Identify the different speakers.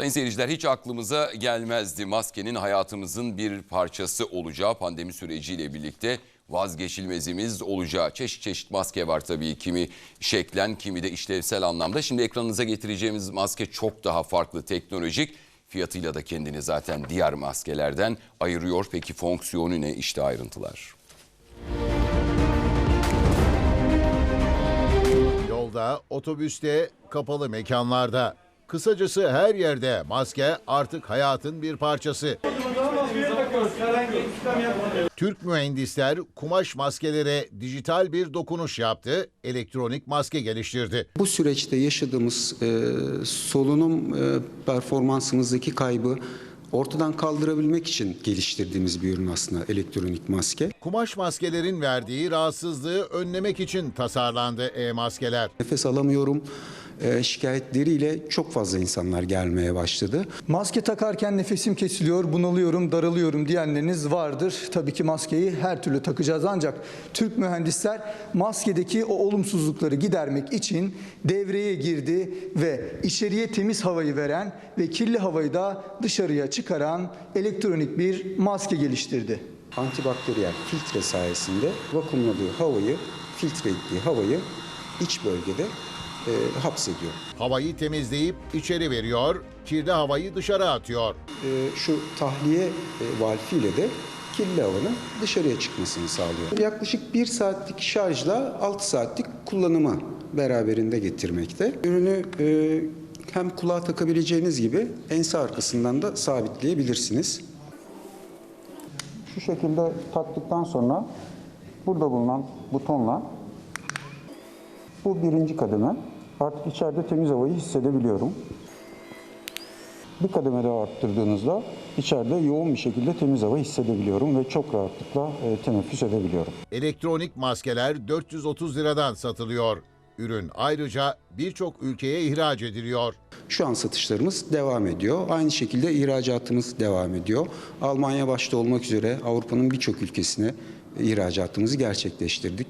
Speaker 1: Sayın seyirciler hiç aklımıza gelmezdi maskenin hayatımızın bir parçası olacağı pandemi süreciyle birlikte vazgeçilmezimiz olacağı. Çeşit çeşit maske var tabii kimi şeklen kimi de işlevsel anlamda. Şimdi ekranınıza getireceğimiz maske çok daha farklı teknolojik. Fiyatıyla da kendini zaten diğer maskelerden ayırıyor. Peki fonksiyonu ne? İşte ayrıntılar.
Speaker 2: Yolda, otobüste, kapalı mekanlarda. Kısacası her yerde maske artık hayatın bir parçası. Türk mühendisler kumaş maskelere dijital bir dokunuş yaptı, elektronik maske geliştirdi.
Speaker 3: Bu süreçte yaşadığımız e, solunum e, performansımızdaki kaybı ortadan kaldırabilmek için geliştirdiğimiz bir ürün aslında elektronik maske.
Speaker 2: Kumaş maskelerin verdiği rahatsızlığı önlemek için tasarlandı e-maskeler.
Speaker 3: Nefes alamıyorum şikayetleriyle çok fazla insanlar gelmeye başladı.
Speaker 4: Maske takarken nefesim kesiliyor, bunalıyorum, daralıyorum diyenleriniz vardır. Tabii ki maskeyi her türlü takacağız ancak Türk mühendisler maskedeki o olumsuzlukları gidermek için devreye girdi ve içeriye temiz havayı veren ve kirli havayı da dışarıya çıkaran elektronik bir maske geliştirdi.
Speaker 3: Antibakteriyel filtre sayesinde vakumladığı havayı, filtre ettiği havayı iç bölgede e, hapsediyor.
Speaker 2: Havayı temizleyip içeri veriyor, kirli havayı dışarı atıyor.
Speaker 3: e, şu tahliye e, valfiyle de kirli havanın dışarıya çıkmasını sağlıyor. Yaklaşık 1 saatlik şarjla 6 saatlik kullanımı beraberinde getirmekte. Ürünü e, hem kulağa takabileceğiniz gibi ense arkasından da sabitleyebilirsiniz. Şu şekilde taktıktan sonra burada bulunan butonla bu birinci kademe. Artık içeride temiz havayı hissedebiliyorum. Bir kademe daha arttırdığınızda içeride yoğun bir şekilde temiz hava hissedebiliyorum ve çok rahatlıkla e, teneffüs edebiliyorum.
Speaker 2: Elektronik maskeler 430 liradan satılıyor. Ürün ayrıca birçok ülkeye ihraç ediliyor.
Speaker 3: Şu an satışlarımız devam ediyor. Aynı şekilde ihracatımız devam ediyor. Almanya başta olmak üzere Avrupa'nın birçok ülkesine ihracatımızı gerçekleştirdik.